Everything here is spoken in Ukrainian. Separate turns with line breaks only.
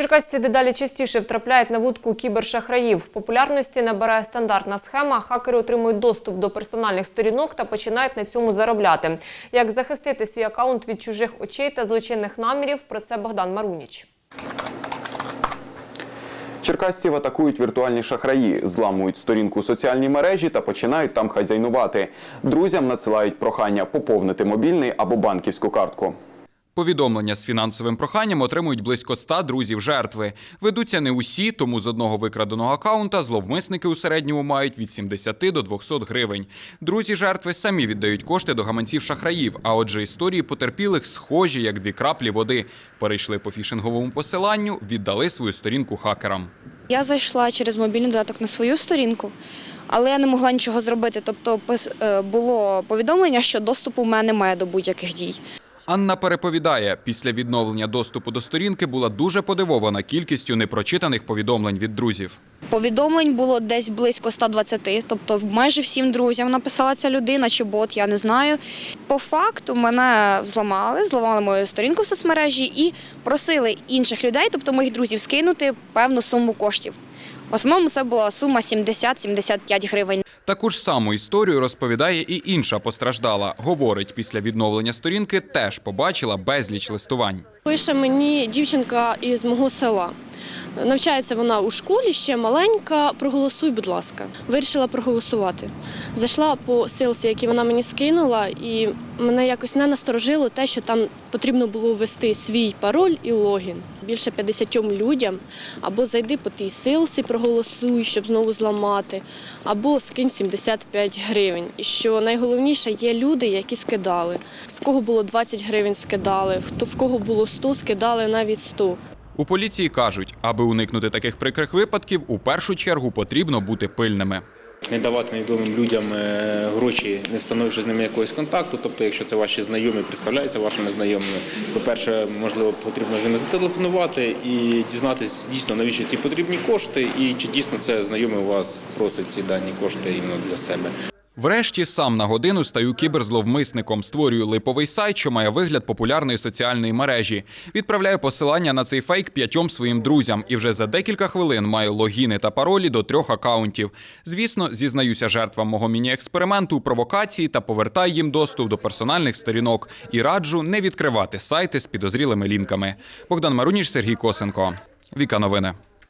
Черкасці дедалі частіше втрапляють на вудку кібершахраїв. Популярності набирає стандартна схема. Хакери отримують доступ до персональних сторінок та починають на цьому заробляти. Як захистити свій акаунт від чужих очей та злочинних намірів? Про це Богдан Маруніч.
Черкасців атакують віртуальні шахраї, зламують сторінку у соціальній мережі та починають там хазяйнувати. Друзям надсилають прохання поповнити мобільний або банківську картку.
Повідомлення з фінансовим проханням отримують близько 100 друзів жертви. Ведуться не усі, тому з одного викраденого акаунта зловмисники у середньому мають від 70 до 200 гривень. Друзі жертви самі віддають кошти до гаманців шахраїв. А отже, історії потерпілих схожі як дві краплі води. Перейшли по фішинговому посиланню, віддали свою сторінку хакерам.
Я зайшла через мобільний додаток на свою сторінку, але я не могла нічого зробити. Тобто е, було повідомлення, що доступу в мене немає до будь-яких дій.
Анна переповідає, після відновлення доступу до сторінки була дуже подивована кількістю непрочитаних повідомлень від друзів.
Повідомлень було десь близько 120, тобто майже всім друзям написала ця людина чи бот, я не знаю. По факту мене взламали, зламали мою сторінку в соцмережі і просили інших людей, тобто моїх друзів, скинути певну суму коштів. В основному це була сума 70-75 гривень.
Таку ж саму історію розповідає і інша постраждала. Говорить, після відновлення сторінки теж побачила безліч листувань.
Пише мені дівчинка із мого села. Навчається вона у школі, ще маленька. Проголосуй, будь ласка. Вирішила проголосувати. Зайшла по силці, які вона мені скинула, і мене якось не насторожило те, що там потрібно було ввести свій пароль і логін. Більше 50 людям. Або зайди по тій силці, проголосуй, щоб знову зламати, або скинь 75 гривень. І що найголовніше, є люди, які скидали. В кого було 20 гривень, скидали, в кого було 100, скидали навіть 100.
У поліції кажуть, аби уникнути таких прикрих випадків, у першу чергу потрібно бути пильними.
Не давати невідомим людям е, гроші, не встановивши з ними якогось контакту. Тобто, якщо це ваші знайомі, представляються вашими знайомими. По-перше, можливо, потрібно з ними зателефонувати і дізнатися дійсно навіщо ці потрібні кошти, і чи дійсно це знайомий у вас просить ці дані кошти іменно для себе.
Врешті сам на годину стаю кіберзловмисником, створюю липовий сайт, що має вигляд популярної соціальної мережі. Відправляю посилання на цей фейк п'ятьом своїм друзям, і вже за декілька хвилин маю логіни та паролі до трьох акаунтів. Звісно, зізнаюся жертвам мого міні-експерименту провокації та повертаю їм доступ до персональних сторінок і раджу не відкривати сайти з підозрілими лінками. Богдан Маруніч, Сергій Косенко. Віка новини.